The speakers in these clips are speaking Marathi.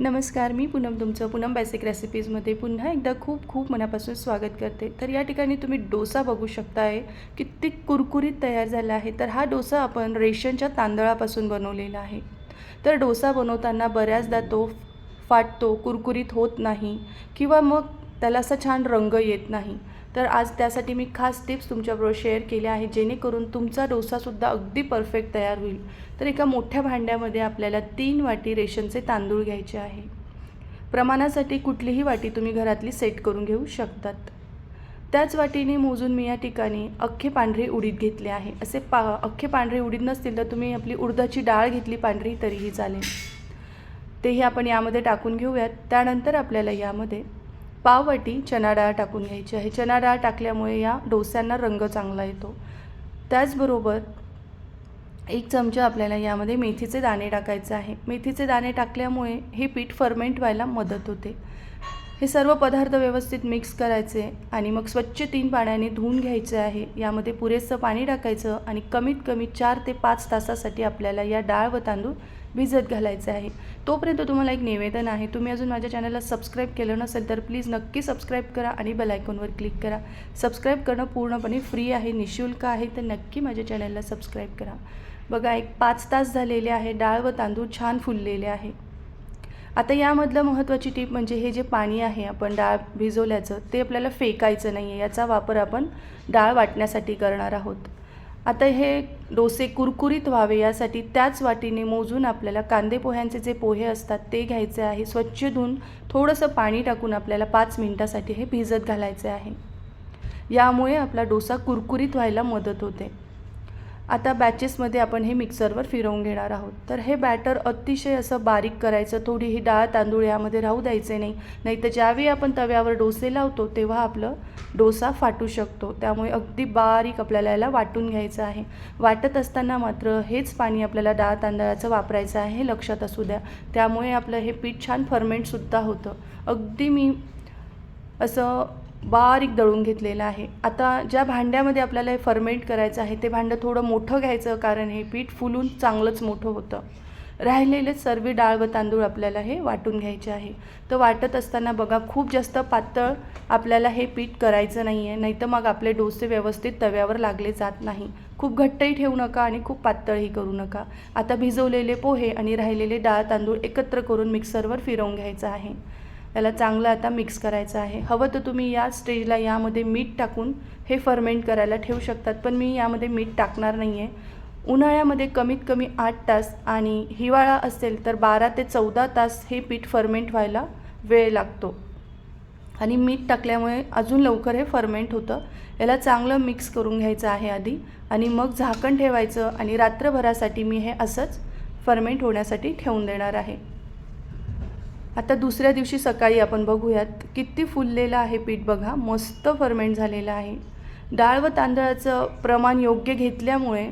नमस्कार मी पूनम तुमचं पूनम बेसिक रेसिपीजमध्ये पुन्हा एकदा खूप खूप मनापासून स्वागत करते. तर या ठिकाणी तुम्ही डोसा बघू शकताय. किती कुरकुरीत तयार झाला आहे. तर हा डोसा आपण रेशनच्या तांदळापासून बनवलेला आहे. तर डोसा बनवताना बऱ्याचदा तो फाटतो कुरकुरीत होत नाही किंवा मग त्याला असा छान रंग येत नाही. तर आज त्यासाठी मी खास टिप्स तुमच्याबरोबर शेअर केल्या आहेत जेणेकरून तुमचा डोसासुद्धा अगदी परफेक्ट तयार होईल. तर एका मोठ्या भांड्यामध्ये आपल्याला तीन वाटी रेशनचे तांदूळ घ्यायचे आहे. प्रमाणासाठी कुठलीही वाटी तुम्ही घरातली सेट करून घेऊ शकतात. त्याच वाटीने मोजून मी या ठिकाणी अख्खे पांढरे उडीद घेतले आहे. असे पा अख्खे पांढरे उडीद नसतील तर तुम्ही आपली उडदाची डाळ घेतली पांढरी तरीही चालेल. तेही आपण यामध्ये टाकून घेऊयात. त्यानंतर आपल्याला यामध्ये पाववाटी चना डाळ टाकून घ्यायची आहे. चना डाळ टाकल्यामुळे या डोस्यांना रंग चांगला येतो. त्याचबरोबर एक चमचा आपल्याला यामध्ये मेथीचे दाणे टाकायचे आहे. मेथीचे दाणे टाकल्यामुळे हे पीठ फर्मेंट व्हायला मदत होते. हे सर्व पदार्थ व्यवस्थित मिक्स करायचे आणि मग स्वच्छ तीन पाण्याने धुवून घ्यायचे आहे. यामध्ये पुरेसं पाणी टाकायचं आणि कमीत कमी चार ते पाच तासासाठी आपल्याला या डाळ व तांदूळ भिजत घालायचे आहे. तोपर्यंत तुम्हाला एक निवेदन आहे. तुम्ही अजून माझ्या चॅनलला सबस्क्राईब केलं नसेल तर प्लीज नक्की सबस्क्राईब करा आणि बेलायकॉनवर क्लिक करा. सबस्क्राईब करणं पूर्णपणे फ्री आहे निशुल्क आहे तर नक्की माझ्या चॅनलला सबस्क्राईब करा. बघा एक पाच तास झालेले आहे डाळ व तांदूळ छान फुललेले आहे. आता यामधलं महत्त्वाची टीप म्हणजे हे जे पाणी आहे आपण डाळ भिजवल्याचं ते आपल्याला फेकायचं नाही आहे याचा वापर आपण डाळ वाटण्यासाठी करणार आहोत. आता हे डोसे कुरकुरीत व्हावे यासाठी त्याच वाटीने मोजून आपल्याला कांदे पोह्यांचे जे पोहे असतात ते घ्यायचे आहे. स्वच्छ धुवून थोडंसं पाणी टाकून आपल्याला पाच मिनटासाठी हे भिजत घालायचे आहे. यामुळे आपला डोसा कुरकुरीत व्हायला मदत होते. आता बॅचेसमध्ये आपण हे मिक्सरवर फिरवून घेणार आहोत. तर हे बॅटर अतिशय असं बारीक करायचं थोडी ही डाळ तांदूळ यामध्ये राहू द्यायचे नाही. नाही तर ज्यावेळी आपण तव्यावर डोसे लावतो तेव्हा आपलं डोसा फाटू शकतो. त्यामुळे अगदी बारीक आपल्याला याला वाटून घ्यायचं आहे. वाटत असताना मात्र हेच पाणी आपल्याला डाळ तांदळाचं वापरायचं आहे हे लक्षात असू द्या. त्यामुळे आपलं हे पीठ छान फर्मेंटसुद्धा होतं. अगदी मी असं बारीक दळून घेतलेलं आहे. आता ज्या भांड्यामध्ये आपल्याला हे फर्मेंट करायचं आहे ते भांडं थोडं मोठं घ्यायचं कारण हे पीठ फुलून चांगलंच मोठं होतं. राहिलेले सर्व डाळ व तांदूळ आपल्याला हे वाटून घ्यायचे आहे. तर वाटत असताना बघा खूप जास्त पातळ आपल्याला हे पीठ करायचं नाही आहे नाही तर मग आपले डोसे व्यवस्थित तव्यावर लागले जात नाही. खूप घट्टही ठेवू नका आणि खूप पातळही करू नका. आता भिजवलेले पोहे आणि राहिलेले डाळ तांदूळ एकत्र करून मिक्सरवर फिरवून घ्यायचं आहे. याला चांगलं आता मिक्स करायचं आहे. हवं तर तुम्ही या स्टेजला यामध्ये मीठ टाकून हे फर्मेंट करायला ठेवू शकतात पण मी यामध्ये मीठ टाकणार नाही आहे उन्हाळ्यामध्ये कमीत कमी आठ तास आणि हिवाळा असेल तर बारा ते चौदा तास हे पीठ फर्मेंट व्हायला वेळ लागतो. आणि मीठ टाकल्यामुळे अजून लवकर हे फर्मेंट होतं. याला चांगलं मिक्स करून घ्यायचं आहे आधी आणि मग झाकण ठेवायचं आणि रात्रभरासाठी मी हे असंच फर्मेंट होण्यासाठी ठेवून देणार आहे. आता दुसऱ्या दिवशी सकाळी आपण बघूयात किती फुललेलं आहे पीठ बघा मस्त फर्मेंट झालेलं आहे. डाळ व तांदळाचं प्रमाण योग्य घेतल्यामुळे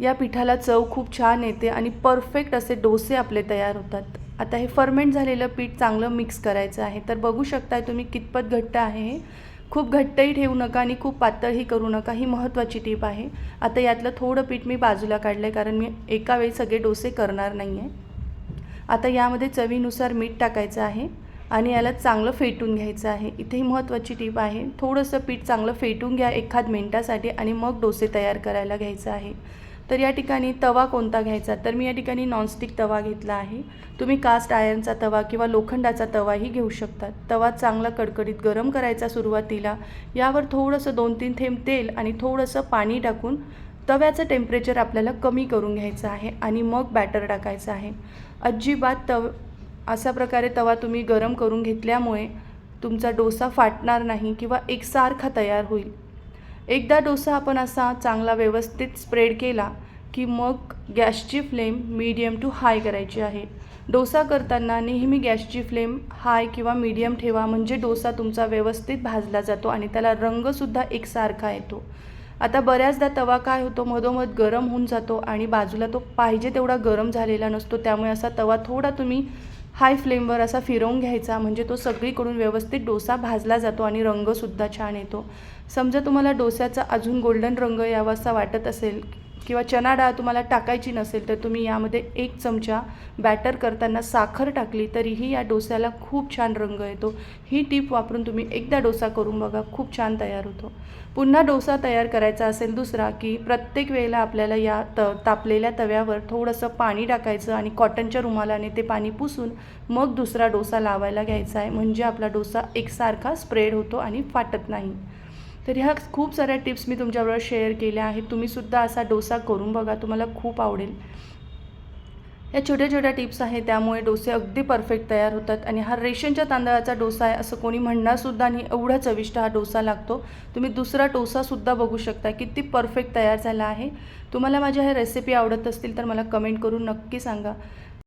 या पिठाला चव खूप छान येते आणि परफेक्ट असे डोसे आपले तयार होतात. आता हे फर्मेंट झालेलं पीठ चांगलं मिक्स करायचं आहे. तर बघू शकताय तुम्ही कितपत घट्ट आहे. हे खूप घट्टही ठेवू नका आणि खूप पातळही करू नका ही महत्त्वाची टीप आहे. आता यातलं थोडं पीठ मी बाजूला काढलं आहे कारण मी एका वेळी सगळे डोसे करणार नाही आहे आता यामध्ये चवीनुसार मीठ टाकायचं आहे आणि याला चांगलं फेटून घ्यायचं आहे. इथे ही महत्त्वाची टीप आहे. थोडंसं पीठ चांगलं फेटून घ्या एखाद मिनटासाठी आणि मग डोसे तयार करायला घ्यायचं आहे. तर या ठिकाणी तवा कोणता घ्यायचा? तर मी या ठिकाणी नॉनस्टिक तवा घेतला आहे. तुम्ही कास्ट आयर्नचा तवा किंवा लोखंडाचा तवाही घेऊ शकतात तवा चांगला कडकडीत गरम करायचा सुरुवातीला. यावर थोडंसं दोन तीन थेंब तेल आणि थोडंसं पाणी टाकून तव्याचं टेम्परेचर आपल्याला कमी करून घ्यायचं आहे आणि मग बॅटर टाकायचं आहे. अजिबात तव अशा प्रकारे तवा तुम्ही गरम करून घेतल्यामुळे तुमचा डोसा फाटणार नाही किंवा एकसारखा तयार होईल. एकदा डोसा आपण असा चांगला व्यवस्थित स्प्रेड केला की मग गॅसची फ्लेम मीडियम टू हाय करायची आहे. डोसा करताना नेहमी गॅसची फ्लेम हाय किंवा मीडियम ठेवा म्हणजे डोसा तुमचा व्यवस्थित भाजला जातो आणि त्याला रंगसुद्धा एकसारखा येतो. आता बऱ्याचदा तवा काय होतो मधोमध गरम होऊन जातो आणि बाजूला तो पाहिजे तेवढा गरम झालेला नसतो. त्यामुळे असा तवा थोडा तुम्ही हाय फ्लेमवर असा फिरवून घ्यायचा. म्हणजे तो सगळीकडून व्यवस्थित डोसा भाजला जातो आणि रंगसुद्धा छान येतो. समजा तुम्हाला डोस्याचा अजून गोल्डन रंग यावा असा वाटत असेल किंवा चना डाळ तुम्हाला टाकायची नसेल तर तुम्ही यामध्ये एक चमचा बॅटर करताना साखर टाकली तरीही या डोस्याला खूप छान रंग येतो. ही टीप वापरून तुम्ही एकदा डोसा करून बघा खूप छान तयार होतो. पुन्हा डोसा तयार करायचा असेल दुसरा की प्रत्येक वेळेला आपल्याला या त तापलेल्या तव्यावर थोडंसं पाणी टाकायचं आणि कॉटनच्या रुमालाने ते पाणी पुसून मग दुसरा डोसा लावायला घ्यायचा आहे. म्हणजे आपला डोसा एकसारखा स्प्रेड होतो आणि फाटत नाही. तर ह्या खूप साऱ्या टिप्स मी तुमच्याबरोबर शेअर केल्या आहेत. तुम्हीसुद्धा असा डोसा करून बघा तुम्हाला खूप आवडेल. या छोट्या छोट्या टिप्स आहेत त्यामुळे डोसे अगदी परफेक्ट तयार होतात. आणि हा रेशनच्या तांदळाचा डोसा आहे असं कोणी म्हणणारसुद्धा नाही. एवढा चविष्ट हा डोसा लागतो. तुम्ही दुसरा डोसासुद्धा बघू शकता किती परफेक्ट तयार झाला आहे. तुम्हाला माझ्या ह्या रेसिपी आवडत असतील तर मला कमेंट करून नक्की सांगा.